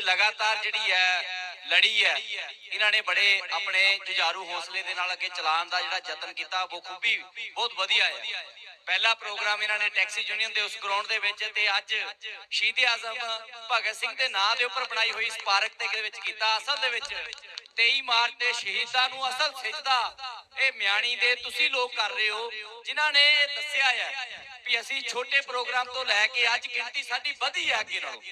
ਇਹ ਲਗਾਤਾਰ ਜਿਹੜੀ ਹੈ ਲੜੀ ਹੈ, ਇਹਨਾਂ ਨੇ ਬੜੇ ਆਪਣੇ ਜੁਝਾਰੂ ਹੌਸਲੇ ਦੇ ਨਾਲ ਅੱਗੇ ਚਲਾਉਣ ਦਾ ਜਿਹੜਾ ਯਤਨ ਕੀਤਾ, ਉਹ ਖੂਬੀ ਬਹੁਤ ਵਧੀਆ ਹੈ। ਪਹਿਲਾ ਪ੍ਰੋਗਰਾਮ ਇਹਨਾਂ ਨੇ ਟੈਕਸੀ ਯੂਨੀਅਨ ਦੇ ਉਸ ਗਰਾਊਂਡ ਦੇ ਵਿੱਚ ਤੇ ਅੱਜ ਸ਼ਹੀਦ ਆਜ਼ਮ ਭਗਤ ਸਿੰਘ ਦੇ ਨਾਂ ਦੇ ਉੱਪਰ ਬਣਾਈ ਹੋਈ ਸਪਾਰਕ ਦੇ ਵਿੱਚ ਕੀਤਾ। ਅਸਲ ਦੇ ਵਿੱਚ 23 ਮਾਰਚ ਦੇ ਸ਼ਹੀਦਾਂ ਨੂੰ ਅਸਲ ਸਿਜਦਾ ਇਹ ਮਿਆਣੀ ਦੇ ਤੁਸੀਂ ਲੋਕ ਕਰ ਰਹੇ ਹੋ, ਜਿਨ੍ਹਾਂ ਨੇ ਦੱਸਿਆ ਹੈ ਵੀ ਅਸੀਂ ਛੋਟੇ ਪ੍ਰੋਗਰਾਮ ਤੋਂ ਲੈ ਕੇ ਅੱਜ ਗਿਣਤੀ ਸਾਡੀ ਵਧੀ ਹੈ ਅੱਗੇ ਨਾਲੋਂ।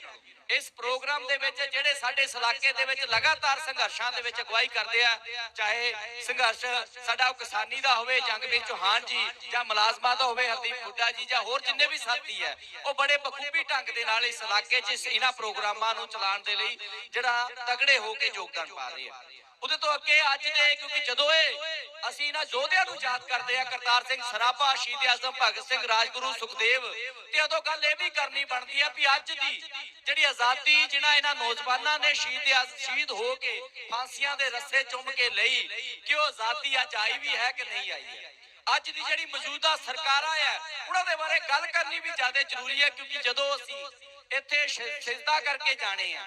ਇਸ ਪ੍ਰੋਗਰਾਮ ਦੇ ਵਿੱਚ ਜਿਹੜੇ ਸਾਡੇ ਇਲਾਕੇ ਦੇ ਵਿੱਚ ਲਗਾਤਾਰ ਸੰਘਰਸ਼ਾਂ ਦੇ ਵਿੱਚ ਅਗਵਾਈ ਕਰਦੇ ਆ, ਚਾਹੇ ਸੰਘਰਸ਼ ਸਾਡਾ ਕਿਸਾਨੀ ਦਾ ਹੋਵੇ ਜੰਗਵੀਰ ਚੌਹਾਨ ਜੀ ਜਾਂ ਮੁਲਾਜ਼ਮਾਂ ਦਾ ਹੋਵੇ, ਹਰਦੀਪ ਹੁੱਡਾ ਜੀ ਜਾਂ ਹੋਰ ਜਿੰਨੇ ਵੀ ਸਾਥੀ ਹੈ, ਉਹ ਬੜੇ ਬਖੂਬੀ ਢੰਗ ਦੇ ਨਾਲ ਇਸ ਇਲਾਕੇ 'ਚ ਇਹਨਾਂ ਪ੍ਰੋਗਰਾਮਾਂ ਨੂੰ ਚਲਾਉਣ ਦੇ ਲਈ ਜਿਹੜਾ ਤਗੜੇ ਹੋ ਕੇ ਯੋਗਦਾਨ ਪਾ ਰਹੇ ਆ। ਉਹਦੇ ਤੋਂ ਅੱਗੇ ਅੱਜ ਦੇ, ਕਿਉਂਕਿ ਜਦੋਂ ਇਹ ਅਸੀਂ ਇਹਨਾਂ ਯੋਧਿਆਂ ਨੂੰ ਯਾਦ ਕਰਦੇ ਆ ਕਰਤਾਰ ਸਿੰਘ ਸਰਾਭਾ, ਸ਼ਹੀਦ ਆਜ਼ਮ ਭਗਤ ਸਿੰਘ, ਰਾਜਗੁਰੂ ਸੁਖਦੇਵ। ਤੇ ਉਦੋਂ ਗੱਲ ਇਹ ਵੀ ਕਰਨੀ ਬਣਦੀ ਆ ਵੀ ਅੱਜ ਦੀ ਜਿਹੜੀ ਆਜ਼ਾਦੀ ਜਿਨ੍ਹਾਂ ਇਹਨਾਂ ਨੌਜਵਾਨਾਂ ਨੇ ਸ਼ਹੀਦ ਸ਼ਹੀਦ ਹੋ ਕੇ ਫਾਂਸੀਆਂ ਦੇ ਰੱਸੇ ਚੁੰਮ ਕੇ ਲਈ ਕਿ ਉਹ ਆਜ਼ਾਦੀ ਅੱਜ ਆਈ ਵੀ ਹੈ ਕਿ ਨਹੀਂ ਆਈ ਹੈ। ਅੱਜ ਦੀ ਜਿਹੜੀ ਮੌਜੂਦਾ ਸਰਕਾਰਾਂ ਹੈ ਉਹਨਾਂ ਦੇ ਬਾਰੇ ਗੱਲ ਕਰਨੀ ਵੀ ਜ਼ਿਆਦਾ ਜ਼ਰੂਰੀ ਹੈ ਕਿਉਂਕਿ ਜਦੋਂ ਅਸੀਂ ਇੱਥੇ ਸ਼- ਸਿਜਦਾ ਕਰਕੇ ਜਾਣੇ ਆ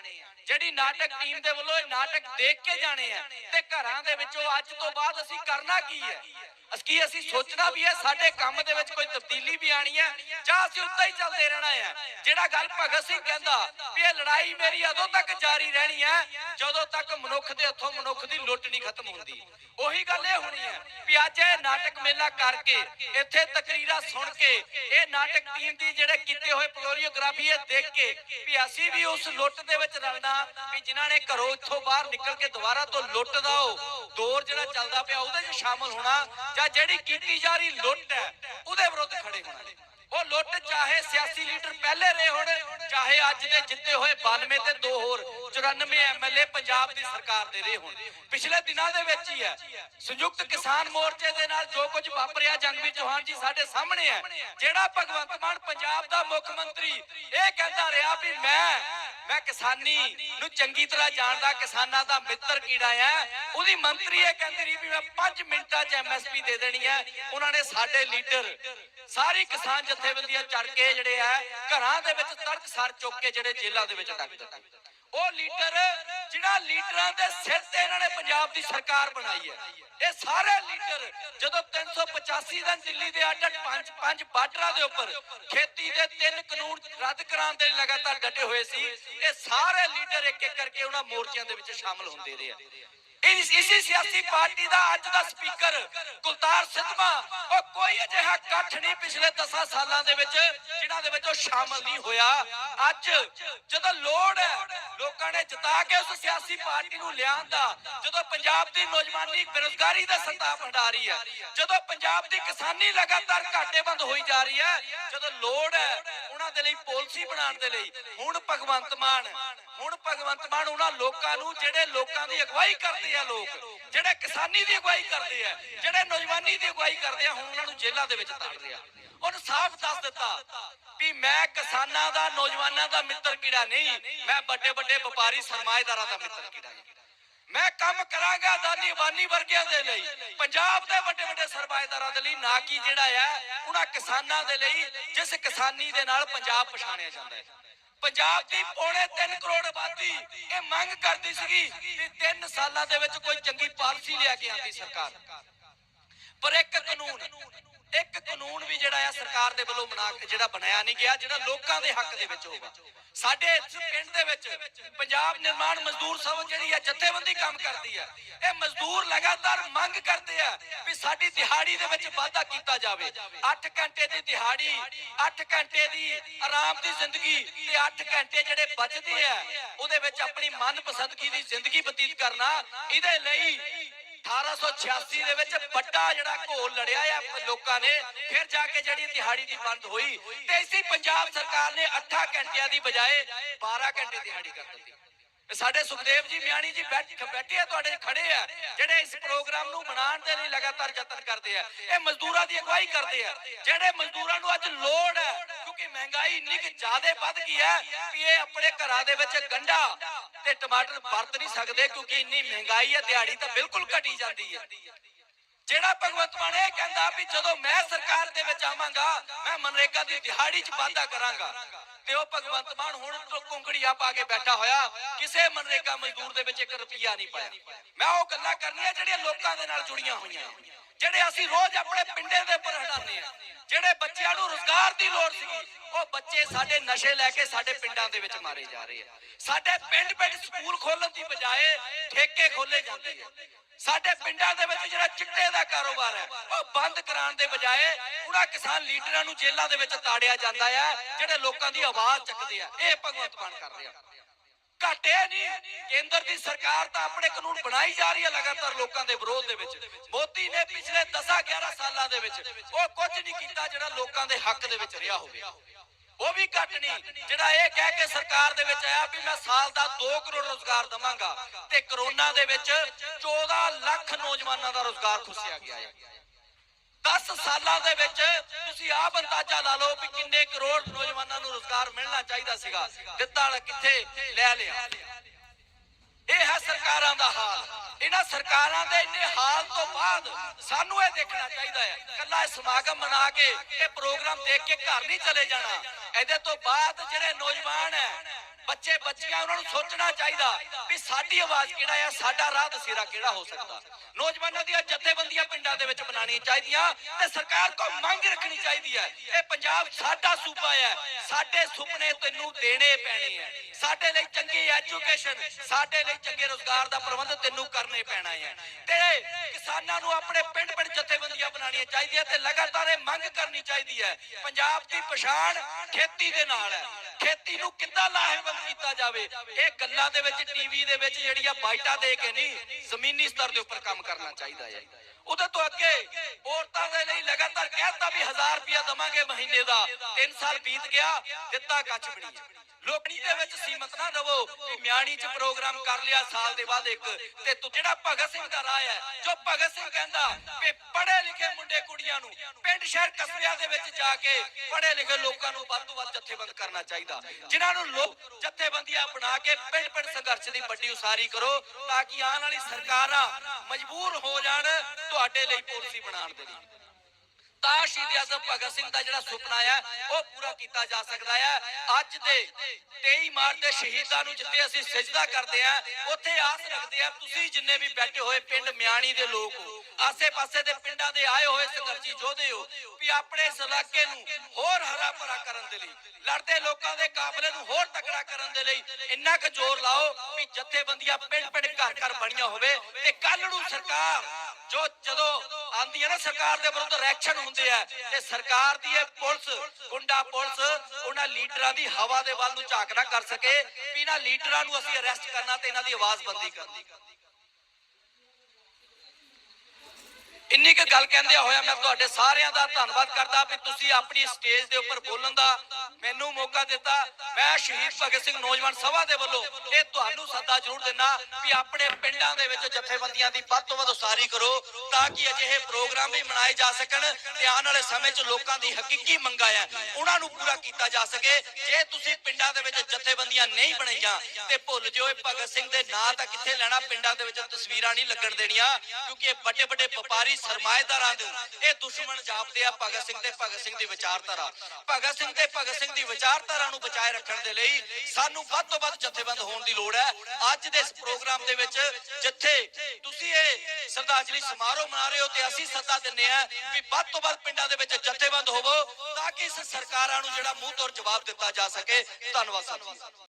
ਜਿਹੜੀ ਨਾਟਕ ਟੀਮ ਦੇ ਵੱਲੋਂ ਇਹ ਨਾਟਕ ਦੇਖ ਕੇ ਜਾਣੇ ਆ ਤੇ ਘਰਾਂ ਦੇ ਵਿੱਚੋਂ ਅੱਜ ਤੋਂ ਬਾਅਦ ਅਸੀਂ ਕਰਨਾ ਕੀ ਹੈ ਅਸ ਅਸੀਂ ਸੋਚਣਾ ਵੀ ਹੈ ਸਾਡੇ ਕੰਮ ਦੇ ਵਿੱਚ ਕੋਈ ਤਬਦੀਲੀ ਵੀ ਆਣੀ ਹੈ ਜਾਂ ਅਸੀਂ ਉੱਦਾਂ ਹੀ ਚੱਲਦੇ ਰਹਿਣਾ ਹੈ ਜਿਹੜਾ ਗੱਲ ਭਗਤ ਸਿੰਘ ਕਹਿੰਦਾ ਵੀ ਇਹ ਲੜਾਈ ਮੇਰੀ ਉਦੋਂ ਤੱਕ ਜਾਰੀ ਰਹਿਣੀ ਹੈ ਜਦੋਂ ਤੱਕ ਮਨੁੱਖ ਦੇ ਹੱਥੋਂ ਮਨੁੱਖ ਦੀ ਲੁੱਟ ਨਹੀਂ ਖਤਮ ਹੁੰਦੀ। ਉਹੀ ਗੱਲ ਇਹ ਹੋਣੀ ਹੈ ਵੀ ਅੱਜ ਇਹ ਨਾਟਕ ਮੇਲਾ ਕਰਕੇ ਇੱਥੇ ਤਕਰੀਰਾਂ ਸੁਣ ਕੇ, ਇਹ ਨਾਟਕ ਟੀਮ ਦੀ ਜਿਹੜੇ ਕੀਤੇ ਹੋਏ ਕੋਰੀਓਗ੍ਰਾਫੀ ਇਹ ਦੇਖ ਕੇ ਵੀ ਅਸੀਂ ਵੀ ਉਸ ਲੁੱਟ ਦੇ ਵਿੱਚ ਰਲਣਾ, ਵੀ ਜਿਨ੍ਹਾਂ ਨੇ ਘਰੋਂ ਇੱਥੋਂ ਬਾਹਰ ਨਿਕਲ ਕੇ ਦੁਬਾਰਾ ਤੋਂ ਲੁੱਟ ਦਾ ਉਹ ਦੌਰ ਜਿਹੜਾ ਚੱਲਦਾ ਪਿਆ ਉਹਦੇ 'ਚ ਸ਼ਾਮਲ ਹੋਣਾ ਜਾਂ ਜਿਹੜੀ ਕੀਤੀ ਜਾ ਰਹੀ ਲੁੱਟ ਹੈ ਉਹਦੇ ਵਿਰੁੱਧ ਖੜੇ ਹੋਣਾ। ਉਹ ਲੁੱਟ ਚਾਹੇ ਸਿਆਸੀ ਲੀਡਰ ਪਹਿਲੇ ਰਹੇ ਹੋਣ, ਚਾਹੇ ਅੱਜ ਦੇ ਜਿੱਤੇ ਹੋਏ 92 ਤੇ ਦੋ ਹੋਰ 94 ਐਮਐਲਏ ਪੰਜਾਬ ਦੀ ਸਰਕਾਰ ਦੇ ਰਹੇ ਹੋਣ। ਪਿਛਲੇ ਦਿਨਾਂ ਦੇ ਵਿੱਚ ਹੀ ਹੈ। ਸੰਯੁਕਤ ਕਿਸਾਨ ਮੋਰਚੇ ਦੇ ਨਾਲ ਜੋ ਕੁਝ ਵਾਪਰਿਆ ਜੰਗਵੀਰ ਚੌਹਾਨ ਜੀ ਸਾਡੇ ਸਾਹਮਣੇ ਹੈ। ਜਿਹੜਾ ਭਗਵੰਤ ਮਾਨ ਪੰਜਾਬ ਦਾ ਮੁੱਖ ਮੰਤਰੀ, ਇਹ ਕਹਿੰਦਾ ਰਿਹਾ ਵੀ ਮੈਂ ਮੈਂ ਕਿਸਾਨੀ ਨੂੰ ਚੰਗੀ ਤਰ੍ਹਾਂ ਜਾਣਦਾ, ਕਿਸਾਨਾਂ ਦਾ ਮਿੱਤਰ ਕੀੜਾ ਆ। ਉਹਦੀ ਮੰਤਰੀ ਇਹ ਕਹਿੰਦੀ ਰਹੀ ਵੀ ਮੈਂ 5 ਮਿੰਟਾਂ 'ਚ ਐਮਐਸਪੀ ਦੇ ਦੇਣੀ ਹੈ ਉਹਨਾਂ ਨੇ ਸਾਡੇ ਲੀਡਰ, ਸਾਰੀ ਕਿਸਾਨ ਜਥੇਬੰਦੀਆਂ ਚੜ ਕੇ ਜਿਹੜੇ ਆ, ਘਰਾਂ ਦੇ ਵਿੱਚ ਤੜਕ ਸਰ ਚੁੱਕ ਕੇ ਜਿਹੜੇ ਜੇਲ੍ਹਾਂ ਦੇ ਵਿੱਚ ਡੱਕ ਦਿੱਤੇ। ਉਹ ਲੀਡਰ, ਜਿਹੜਾ ਲੀਡਰਾਂ ਦੇ ਸਿਰ ਤੇ ਇਹਨਾਂ ਨੇ ਪੰਜਾਬ ਦੀ ਸਰਕਾਰ ਬਣਾਈ ਹੈ ਇਹ ਸਾਰੇ ਲੀਡਰ ਜਦੋਂ 385 ਦਿਨ ਦਿੱਲੀ ਦੇ ਅੱਡ ਪੰਜ ਪੰਜ ਬਾਰਡਰਾਂ ਦੇ ਉੱਪਰ ਖੇਤੀ ਦੇ ਤਿੰਨ ਕਾਨੂੰਨ ਰੱਦ ਕਰਾਉਣ ਦੇ ਲਗਾਤਾਰ ਡਟੇ ਹੋਏ ਸੀ, ਇਹ ਸਾਰੇ ਲੀਡਰ ਇੱਕ ਇੱਕ ਕਰਕੇ ਉਹਨਾਂ ਮੋਰਚਿਆਂ ਦੇ ਵਿੱਚ ਸ਼ਾਮਲ ਹੁੰਦੇ ਰਹੇ ਇਸੇ ਸਿਆਸੀ ਪਾਰਟੀ ਦਾ ਅੱਜ ਦਾ ਸਪੀਕਰ, ਕੁਲਤਾਰ ਸਿੱਧਵਾ। ਉਹ ਕੋਈ ਅਜਿਹਾ ਇਕੱਠ ਨਹੀਂ ਪਿਛਲੇ 10 ਸਾਲਾਂ ਦੇ ਵਿੱਚ, ਜਿਨ੍ਹਾਂ ਦੇ ਵਿੱਚ ਉਹ ਸ਼ਾਮਲ ਨਹੀਂ ਹੋਇਆ। ਅੱਜ ਜਦੋਂ ਲੋੜ ਹੈ, ਲੋਕਾਂ ਨੇ ਜਿਤਾ ਕੇ ਉਸ ਸਿਆਸੀ ਪਾਰਟੀ ਨੂੰ ਲਿਆਂਦਾ ਜਦੋਂ ਪੰਜਾਬ ਦੀ ਨੌਜਵਾਨੀ ਬੇਰੁਜ਼ਗਾਰੀ ਦਾ ਸੰਤਾਪ ਹਟਾ ਰਹੀ ਹੈ, ਜਦੋਂ ਪੰਜਾਬ ਦੀ ਕਿਸਾਨੀ ਲਗਾਤਾਰ ਘਾਟੇ ਬੰਦ ਹੋਈ ਜਾ ਰਹੀ ਹੈ, ਜਦੋਂ ਲੋੜ ਹੈ ਉਹਨਾਂ ਦੇ ਲਈ ਪਾਲਿਸੀ ਬਣਾਉਣ ਦੇ ਲਈ, ਹੁਣ ਭਗਵੰਤ ਮਾਨ ਹੁਣ ਭਗਵੰਤ ਮਾਨ ਉਹਨਾਂ ਲੋਕਾਂ ਨੂੰ, ਜਿਹੜੇ ਲੋਕਾਂ ਦੀ ਅਗਵਾਈ ਕਰਦੇ ਆ ਲੋਕ, ਜਿਹੜੇ ਕਿਸਾਨੀ ਦੀ ਅਗਵਾਈ ਕਰਦੇ ਆ, ਜਿਹੜੇ ਨੌਜਵਾਨੀ ਦੀ ਅਗਵਾਈ ਕਰਦੇ ਆ, ਹੁਣ ਉਹਨਾਂ ਨੂੰ ਜੇਲ੍ਹਾਂ ਦੇ ਵਿੱਚ ਤਾੜ ਰਿਹਾ ਉਹਨੂੰ ਸਾਫ਼ ਦੱਸ ਦਿੱਤਾ ਵੀ ਮੈਂ ਕਿਸਾਨਾਂ ਦਾ, ਨੌਜਵਾਨਾਂ ਦਾ ਮਿੱਤਰ ਕੀੜਾ ਨਹੀਂ, ਮੈਂ ਵੱਡੇ ਵੱਡੇ ਵਪਾਰੀ ਸਰਮਾਏਦਾਰਾਂ ਦਾ ਮਿੱਤਰ ਕੀੜਾ ਹਾਂ ਮੈਂ ਕੰਮ ਕਰਾਂਗਾ ਦਾਨੀ ਬਾਨੀ ਵਰਗਿਆਂ ਦੇ ਲਈ, ਪੰਜਾਬ ਦੇ ਵੱਡੇ ਵੱਡੇ ਸਰਮਾਏਦਾਰਾਂ ਦੇ ਲਈ, ਨਾ ਕਿ ਜਿਹੜਾ ਹੈ ਉਹਨਾਂ ਕਿਸਾਨਾਂ ਦੇ ਲਈ, ਜਿਸ ਕਿਸਾਨੀ ਦੇ ਨਾਲ ਪੰਜਾਬ ਪਛਾਣਿਆ ਜਾਂਦਾ ਹੈ। ਪੰਜਾਬ ਦੀ ਪੌਣੇ 3 ਕਰੋੜ ਆਬਾਦੀ ਇਹ ਮੰਗ ਕਰਦੀ ਸੀਗੀ ਕਿ 3 ਸਾਲਾਂ ਦੇ ਵਿੱਚ ਕੋਈ ਚੰਗੀ ਪਾਲਿਸੀ ਲਿਆ ਕੇ ਆਂਦੀ ਸਰਕਾਰ। ਪਰ ਇੱਕ ਕਾਨੂੰਨ ਇੱਕ ਕਾਨੂੰਨ ਵੀ ਜਿਹੜਾ ਆ ਸਰਕਾਰ ਦੇ ਵੱਲੋਂ ਬਣਾ ਜਿਹੜਾ ਬਣਾਇਆ ਨਹੀਂ ਗਿਆ, ਜਿਹੜਾ ਲੋਕਾਂ ਦੇ ਹੱਕ ਦੇ ਵਿੱਚ ਹੋਗਾ ਸਾਡੇ ਪਿੰਡ ਦੇ ਵਿੱਚ ਪੰਜਾਬ ਨਿਰਮਾਣ ਮਜ਼ਦੂਰ ਸਭਾ ਜਿਹੜੀ ਹੈ ਜਥੇਬੰਦੀ ਕੰਮ ਕਰਦੀ ਹੈ ਇਹ ਮਜ਼ਦੂਰ ਲਗਾਤਾਰ ਮੰਗ ਕਰਦੇ ਆ ਵੀ ਸਾਡੀ ਦਿਹਾੜੀ ਦੇ ਵਿੱਚ ਵਾਧਾ ਕੀਤਾ ਜਾਵੇ। 8 ਘੰਟੇ ਦੀ ਦਿਹਾੜੀ 8 ਘੰਟੇ ਦੀ ਆਰਾਮ ਦੀ ਜ਼ਿੰਦਗੀ ਤੇ 8 ਘੰਟੇ ਜਿਹੜੇ ਬਚਦੇ ਆ, ਉਹਦੇ ਵਿੱਚ ਆਪਣੀ ਮਨਪਸੰਦਗੀ ਦੀ ਜ਼ਿੰਦਗੀ ਬਤੀਤ ਕਰਨਾ, ਇਹਦੇ ਲਈ 1886 ਦੇ ਵਿੱਚ ਵੱਡਾ ਜਿਹੜਾ ਘੋਲ ਲੜਿਆ ਆ ਲੋਕਾਂ ਨੇ, ਫਿਰ ਜਾ ਕੇ ਜਿਹੜੀ ਦਿਹਾੜੀ ਦੀ ਬੰਦ ਹੋਈ ਤੇ ਇਸੇ ਪੰਜਾਬ ਸਰਕਾਰ ਨੇ 8 ਘੰਟਿਆਂ ਦੀ ਬਜਾਏ 12 ਘੰਟੇ ਦਿਹਾੜੀ ਕਰ ਦਿੱਤੀ। ਸਾਡੇ ਸੁਖਦੇਵ ਜੀ, ਮਿਆਣੀ ਜੀ ਬੈਠ ਬੈਠੇ ਆ, ਤੁਹਾਡੇ ਖੜੇ ਆ, ਜਿਹੜੇ ਇਸ ਪ੍ਰੋਗਰਾਮ ਨੂੰ ਬਣਾਉਣ ਦੇ ਲਈ ਲਗਾਤਾਰ ਯਤਨ ਕਰਦੇ ਆ, ਇਹ ਮਜ਼ਦੂਰਾਂ ਦੀ ਅਗਵਾਈ ਕਰਦੇ ਆ, ਜਿਹੜੇ ਮਜ਼ਦੂਰਾਂ ਨੂੰ ਅੱਜ ਲੋੜ ਹੈ ਕਿਉਂਕਿ ਮਹਿੰਗਾਈ ਇੰਨੀ ਕਿ ਜ਼ਿਆਦਾ ਵੱਧ ਗਈ ਹੈ ਵੀ ਇਹ ਆਪਣੇ ਘਰਾਂ ਦੇ ਵਿੱਚ ਗੰਡਾ ਤੇ ਟਮਾਟਰ ਵਰਤ ਨਹੀਂ ਸਕਦੇ ਕਿਉਂਕਿ ਇੰਨੀ ਮਹਿੰਗਾਈ ਹੈ, ਦਿਹਾੜੀ ਤਾਂ ਬਿਲਕੁਲ ਘਟੀ ਜਾਂਦੀ ਹੈ। ਜਿਹੜਾ ਭਗਵੰਤ ਮਾਨ ਇਹ ਕਹਿੰਦਾ ਵੀ ਜਦੋਂ ਮੈਂ ਸਰਕਾਰ ਦੇ ਵਿੱਚ ਆਵਾਂਗਾ, ਮੈਂ ਮਨਰੇਗਾ ਦੀ ਦਿਹਾੜੀ 'ਚ ਵਾਧਾ ਕਰਾਂਗਾ, ਤੇ ਉਹ ਭਗਵੰਤ ਮਾਨ ਹੁਣ ਤੋਂ ਪਾ ਕੇ ਬੈਠਾ ਹੋਇਆ, ਕਿਸੇ ਮਨਰੇਗਾ ਮਜ਼ਦੂਰ ਦੇ ਵਿੱਚ 1 ਰੁਪਿਆ ਨਹੀਂ ਪਾਇਆ। ਮੈਂ ਉਹ ਗੱਲਾਂ ਕਰਨੀਆਂ ਜਿਹੜੀਆਂ ਲੋਕਾਂ ਦੇ ਨਾਲ ਜੁੜੀਆਂ ਹੋਈਆਂ। ਜਿਹੜੇ ਅਸੀਂ ਰੋਜ਼ ਆਪਣੇ ਪਿੰਡੇ ਦੇ ਉੱਪਰ ਹਟਾਉਂਦੇ ਆ ਜਿਹੜੇ ਬੱਚਿਆਂ ਨੂੰ ਰੋਜ਼ਗਾਰ ਦੀ ਲੋੜ ਸੀਗੀ, ਉਹ ਬੱਚੇ ਸਾਡੇ ਨਸ਼ੇ ਲੈ ਕੇ ਸਾਡੇ ਪਿੰਡਾਂ ਦੇ ਵਿੱਚ ਮਾਰੇ ਜਾ ਰਹੇ ਆ। ਸਾਡੇ ਪਿੰਡ ਪਿੰਡ ਸਕੂਲ ਖੋਲਣ ਦੀ ਬਜਾਏ ਠੇਕੇ ਖੋਲੇ ਜਾਂਦੇ ਆ। ਸਾਡੇ ਪਿੰਡਾਂ ਦੇ ਵਿੱਚ ਜਿਹੜਾ ਚਿੱਟੇ ਦਾ ਕਾਰੋਬਾਰ ਹੈ, ਉਹ ਬੰਦ ਕਰਾਉਣ ਦੇ ਬਜਾਏ ਉਹਨਾਂ ਕਿਸਾਨ ਲੀਡਰਾਂ ਨੂੰ ਜੇਲ੍ਹਾਂ ਦੇ ਵਿੱਚ ਤਾੜਿਆ ਜਾਂਦਾ ਹੈ ਜਿਹੜੇ ਲੋਕਾਂ ਦੀ ਆਵਾਜ਼ ਚੱਕਦੇ ਆ। ਇਹ ਭਗਵੰਤ ਮਾਨ ਕਰ ਰਿਹਾ। ਘਾਟੇ ਨਹੀਂ। ਕੇਂਦਰ ਦੀ ਸਰਕਾਰ ਤਾਂ ਆਪਣੇ ਕਾਨੂੰਨ ਬਣਾਈ ਜਾ ਰਹੀ ਹੈ ਲਗਾਤਾਰ ਲੋਕਾਂ ਦੇ ਵਿਰੋਧ ਦੇ ਵਿੱਚ। ਮੋਦੀ ਨੇ ਪਿਛਲੇ 10 11 ਸਾਲਾਂ ਦੇ ਵਿੱਚ ਉਹ ਕੁਝ ਨਹੀਂ ਕੀਤਾ ਜਿਹੜਾ ਲੋਕਾਂ ਦੇ ਹੱਕ ਦੇ ਵਿੱਚ ਰਿਹਾ ਹੋਵੇ। ਉਹ ਵੀ ਘੱਟ ਨਹੀਂ। ਜਿਹੜਾ ਇਹ ਕਹਿ ਕੇ ਸਰਕਾਰ ਦੇ ਵਿੱਚ ਆਇਆ ਵੀ ਮੈਂ ਸਾਲ ਦਾ 2 ਕਰੋੜ ਰੋਜ਼ਗਾਰ ਦਵਾਂਗਾ ਤੇ ਕਰੋਨਾ ਦੇ ਵਿੱਚ 14 ਲੱਖ ਨੌਜਵਾਨਾਂ ਦਾ ਰੋਜ਼ਗਾਰ ਖੁੱਸਿਆ ਗਿਆ ਹੈ। 10 ਸਾਲਾਂ ਦੇ ਵਿੱਚ ਤੁਸੀਂ ਆਪ ਅੰਦਾਜ਼ਾ ਲਾ ਲਓ ਵੀ ਕਿੰਨੇ ਕਰੋੜ ਨੌਜਵਾਨਾਂ ਨੂੰ ਰੋਜ਼ਗਾਰ ਮਿਲਣਾ ਚਾਹੀਦਾ ਸੀਗਾ। ਦਿੱਤਾ ਕਿੱਥੇ? ਲੈ ਲਿਆ। ਇਹ ਹੈ ਸਰਕਾਰਾਂ ਦਾ ਹਾਲ। ਇਹਨਾਂ ਸਰਕਾਰਾਂ ਦੇ ਇੰਨੇ ਹਾਲ ਤੋਂ ਬਾਅਦ ਸਾਨੂੰ ਇਹ ਦੇਖਣਾ ਚਾਹੀਦਾ ਹੈ। ਕੱਲਾ ਇਹ ਸਮਾਗਮ ਮਨਾ ਕੇ, ਇਹ ਪ੍ਰੋਗਰਾਮ ਦੇਖ ਕੇ ਘਰ ਨਹੀਂ ਚਲੇ ਜਾਣਾ। ਇਹਦੇ ਤੋਂ ਬਾਅਦ ਜਿਹੜੇ ਨੌਜਵਾਨ ਹੈ ਬੱਚੇ ਬੱਚੀਆਂ, ਉਹਨਾਂ ਨੂੰ ਸੋਚਣਾ ਚਾਹੀਦਾ ਵੀ ਸਾਡੀ ਆਵਾਜ਼ ਕਿਹੜਾ ਹੈ ਸਾਡਾ ਰਾਹ ਦਸੇਰਾ ਕਿਹੜਾ ਹੋ ਸਕਦਾ। ਨੌਜਵਾਨਾਂ ਦੀਆਂ ਜਥੇਬੰਦੀਆਂ ਪਿੰਡਾਂ ਦੇ ਵਿੱਚ ਬਣਾਉਣੀਆਂ ਚਾਹੀਦੀਆਂ ਤੇ ਸਰਕਾਰ ਕੋਲ ਮੰਗ ਰੱਖਣੀ ਚਾਹੀਦੀ ਹੈ। ਇਹ ਪੰਜਾਬ ਸਾਡਾ ਸੂਬਾ ਹੈ। ਸਾਡੇ ਸੁਪਨੇ ਤੈਨੂੰ ਦੇਣੇ ਪੈਣੇ ਹੈ ਸਾਡੇ ਲਈ ਚੰਗੀ ਐਜੂਕੇਸ਼ਨ, ਸਾਡੇ ਲਈ ਚੰਗੇ ਰੋਜ਼ਗਾਰ ਦਾ ਪ੍ਰਬੰਧ ਤੈਨੂੰ ਕਰਨੇ ਪੈਣਾ ਹੈ। ਤੇ ਕਿਸਾਨਾਂ ਨੂੰ ਆਪਣੇ ਪਿੰਡ ਪਿੰਡ ਜਥੇਬੰਦੀਆਂ ਬਣਾਉਣੀਆਂ ਚਾਹੀਦੀਆਂ ਤੇ ਲਗਾਤਾਰ ਇਹ ਮੰਗ ਕਰਨੀ ਚਾਹੀਦੀ ਹੈ। ਪੰਜਾਬ ਦੀ ਪਛਾਣ ਖੇਤੀ ਦੇ ਨਾਲ ਹੈ। ਖੇਤੀ ਨੂੰ ਕਿੱਦਾਂ ਲਾਹੇਵੰਦ ਕੀਤਾ ਜਾਵੇ? ਇਹ ਗੱਲਾਂ ਦੇ ਵਿੱਚ, ਟੀਵੀ ਦੇ ਵਿੱਚ ਜਿਹੜੀ ਆ ਬਾਈਟਾਂ ਦੇ ਕੇ ਨਹੀਂ, ਜ਼ਮੀਨੀ ਸਤਰ ਦੇ ਉੱਪਰ ਕੰਮ ਕਰਨਾ ਚਾਹੀਦਾ ਹੈ। ਉਹਦੇ ਤੋਂ ਅੱਗੇ ਔਰਤਾਂ ਦੇ ਲਈ ਲਗਾਤਾਰ ਕਹਿਤਾ ਵੀ 1000 ਰੁਪਇਆ ਦਵਾਂਗੇ ਮਹੀਨੇ ਦਾ। 3 ਸਾਲ ਬੀਤ ਗਿਆ, ਦਿੱਤਾ ਕੱਚ ਬਣੀ ਲੋਕਣੀ ਦੇ ਵਿੱਚ ਸੀਮਤ ਨਾ ਰਵੋ ਕਿ ਮਿਆਣੀ ਚ ਪ੍ਰੋਗਰਾਮ ਕਰ ਲਿਆ ਸਾਲ ਦੇ ਬਾਅਦ ਇੱਕ। ਤੇ ਜਿਹੜਾ ਭਗਤ ਸਿੰਘ ਦਾ ਰਾਹ ਹੈ, ਜੋ ਭਗਤ ਸਿੰਘ ਕਹਿੰਦਾ ਵੀ ਪੜ੍ਹੇ ਲਿਖੇ ਮੁੰਡੇ ਕੁੜੀਆਂ ਨੂੰ ਪਿੰਡ ਸ਼ਹਿਰ ਕਸਬਿਆਂ ਦੇ ਵਿੱਚ ਜਾ ਕੇ ਪੜ੍ਹੇ ਲਿਖੇ ਲੋਕਾਂ ਨੂੰ ਵੱਧ ਤੋਂ ਵੱਧ ਜਥੇਬੰਦ ਕਰਨਾ ਚਾਹੀਦਾ। ਜਿਨ੍ਹਾਂ ਨੂੰ ਲੋਕ ਜਥੇਬੰਦੀਆਂ ਬਣਾ ਕੇ ਪਿੰਡ ਪਿੰਡ ਸੰਘਰਸ਼ ਦੀ ਵੱਡੀ ਉਸਾਰੀ ਕਰੋ ਤਾਂ ਕਿ ਆਉਣ ਵਾਲੀ ਸਰਕਾਰਾਂ ਮਜਬੂਰ ਹੋ ਜਾਣ, ਤੁਹਾਡੇ ਲਈ ਪਾਲਿਸੀ ਬਣਾਉਣ ਦੇ ਲਈ। ਤਾਂ ਸ਼ਹੀਦ ਆਜ਼ਮ ਭਗਤ ਸਿੰਘ ਦਾ ਜਿਹੜਾ ਸੁਪਨਾ ਹੈ ਉਹ ਪੂਰਾ ਕੀਤਾ ਜਾ ਸਕਦਾ ਹੈ ਅੱਜ ਦੇ 23 ਮਾਰਚ ਦੇ ਸ਼ਹੀਦਾਂ ਨੂੰ ਜਿੱਥੇ ਅਸੀਂ ਸਜਦਾ ਕਰਦੇ ਆ, ਉੱਥੇ ਆਸ ਰੱਖਦੇ ਆ, ਤੁਸੀਂ ਜਿੰਨੇ ਵੀ ਬੈਠੇ ਹੋਏ ਪਿੰਡ ਮਿਆਣੀ ਦੇ ਲੋਕ ਹੋ, ਆਸੇ-ਪਾਸੇ ਦੇ ਪਿੰਡਾਂ ਦੇ ਆਏ ਹੋਏ ਸੰਘਰਸ਼ੀ ਯੋਧੇ ਹੋ, ਵੀ ਆਪਣੇ ਇਸ ਇਲਾਕੇ ਨੂੰ ਹੋਰ ਹਰਾ ਭਰਾ ਕਰਨ ਦੇ ਲਈ, ਲੜਦੇ ਲੋਕਾਂ ਦੇ ਕਾਫਲੇ ਨੂੰ ਹੋਰ ਤਕੜਾ ਕਰਨ ਦੇ ਲਈ ਇੰਨਾ ਕੁ ਜ਼ੋਰ ਲਾਓ ਵੀ ਜਥੇਬੰਦੀਆਂ ਪਿੰਡ-ਪਿੰਡ ਘਰ-ਘਰ ਬਣੀਆਂ ਹੋਵੇ ਤੇ ਕੱਲ ਨੂੰ ਸਰਕਾਰ ਜੋ ਜਦੋਂ ਆਂਦੀ ਹੈ ਨਾ ਸਰਕਾਰ ਦੇ ਵਿਰੁੱਧ ਰਿਐਕਸ਼ਨ ਹੁੰਦੇ ਆ, ਤੇ ਸਰਕਾਰ ਦੀ ਇਹ ਪੁਲਿਸ, ਗੁੰਡਾ ਪੁਲਿਸ, ਉਹਨਾਂ ਲੀਡਰਾਂ ਦੀ ਹਵਾ ਦੇ ਵੱਲ ਨੂੰ ਝਾਕ ਨਾ ਕਰ ਸਕੇ, ਵੀ ਇਹਨਾਂ ਲੀਡਰਾਂ ਨੂੰ ਅਸੀਂ ਅਰੈਸਟ ਕਰਨਾ ਤੇ ਇਹਨਾਂ ਦੀ ਆਵਾਜ਼ ਬੰਦੀ ਕਰਨੀ। ਇੰਨੀ ਕੁ ਗੱਲ ਕਹਿੰਦੇ ਹੋਇਆ ਮੈਂ ਤੁਹਾਡੇ ਸਾਰਿਆਂ ਦਾ ਧੰਨਵਾਦ ਕਰਦਾ ਵੀ ਤੁਸੀਂ ਆਪਣੀ ਸਟੇਜ ਦੇ ਉੱਪਰ ਬੋਲਣ ਦਾ ਮੈਨੂੰ ਮੌਕਾ ਦਿੱਤਾ। ਮੈਂ ਸ਼ਹੀਦ ਭਗਤ ਸਿੰਘ ਨੌਜਵਾਨ ਸਭਾ ਦੇ ਵੱਲੋਂ ਇਹ ਤੁਹਾਨੂੰ ਸੱਦਾ ਜ਼ਰੂਰ ਦਿੰਦਾ ਵੀ ਆਪਣੇ ਪਿੰਡਾਂ ਦੇ ਵਿੱਚ ਜਥੇਬੰਦੀਆਂ ਦੀ ਵੱਧ ਤੋਂ ਵੱਧ ਉਸਾਰੀ ਕਰੋ ਤਾਂ ਕਿ ਅਜਿਹੇ ਪ੍ਰੋਗਰਾਮ ਵੀ ਮਨਾਏ ਜਾ ਸਕਣ ਤੇ ਆਉਣ ਵਾਲੇ ਸਮੇਂ 'ਚ ਲੋਕਾਂ ਦੀ ਹਕੀਕੀ ਮੰਗਾਂ ਹੈ ਉਹਨਾਂ ਨੂੰ ਪੂਰਾ ਕੀਤਾ ਜਾ ਸਕੇ। ਜੇ ਤੁਸੀਂ ਪਿੰਡਾਂ ਦੇ ਵਿੱਚ ਜਥੇਬੰਦੀਆਂ ਨਹੀਂ ਬਣਾਈਆਂ ਤੇ ਭੁੱਲ ਜਿਓ, ਇਹ ਭਗਤ ਸਿੰਘ ਦੇ ਨਾਂ ਤਾਂ ਕਿੱਥੇ ਲੈਣਾ? ਪਿੰਡਾਂ ਦੇ ਵਿੱਚ ਤਸਵੀਰਾਂ ਨਹੀਂ ਲੱਗਣ ਦੇਣੀਆਂ, ਕਿਉਂਕਿ ਇਹ ਵੱਡੇ ਵੱਡੇ ਵਪਾਰੀ ਸਰਮਾਏਦਾਰਾਂ ਦੇ। ਇਹ ਦੁਸ਼ਮਣ ਜਾਪਦੇ ਆ ਭਗਤ ਸਿੰਘ ਤੇ ਭਗਤ ਸਿੰਘ ਦੀ ਵਿਚਾਰਧਾਰਾ। ਭਗਤ ਸਿੰਘ ਤੇ ਭਗਤ ਸਿੰਘ ਦੀ ਵਿਚਾਰਧਾਰਾ ਨੂੰ ਬਚਾਏ ਰੱਖਣ ਦੇ ਲਈ ਸਾਨੂੰ ਵੱਧ ਤੋਂ ਵੱਧ ਜਥੇਬੰਦ ਹੋਣ ਦੀ ਲੋੜ ਹੈ। ਅੱਜ ਦੇ ਇਸ ਪ੍ਰੋਗਰਾਮ ਦੇ ਵਿੱਚ ਜਿੱਥੇ ਤੁਸੀਂ ਇਹ ਸ਼ਰਧਾਂਜਲੀ ਸਮਾਰੋਹ ਮਨਾ ਰਹੇ ਹੋ ਤੇ ਅਸੀਂ ਸੱਦਾ ਦਿੰਨੇ ਆ ਵੀ ਵੱਧ ਤੋਂ ਵੱਧ ਪਿੰਡਾਂ ਦੇ ਵਿੱਚ ਜਥੇਬੰਦ ਹੋਵੋ ਤਾਂ ਕਿ ਇਸ ਸਰਕਾਰਾਂ ਨੂੰ ਜਿਹੜਾ ਮੂੰਹ ਤੋੜ ਜਵਾਬ ਦਿੱਤਾ ਜਾ ਸਕੇ। ਧੰਨਵਾਦ ਸਾਹਿਬ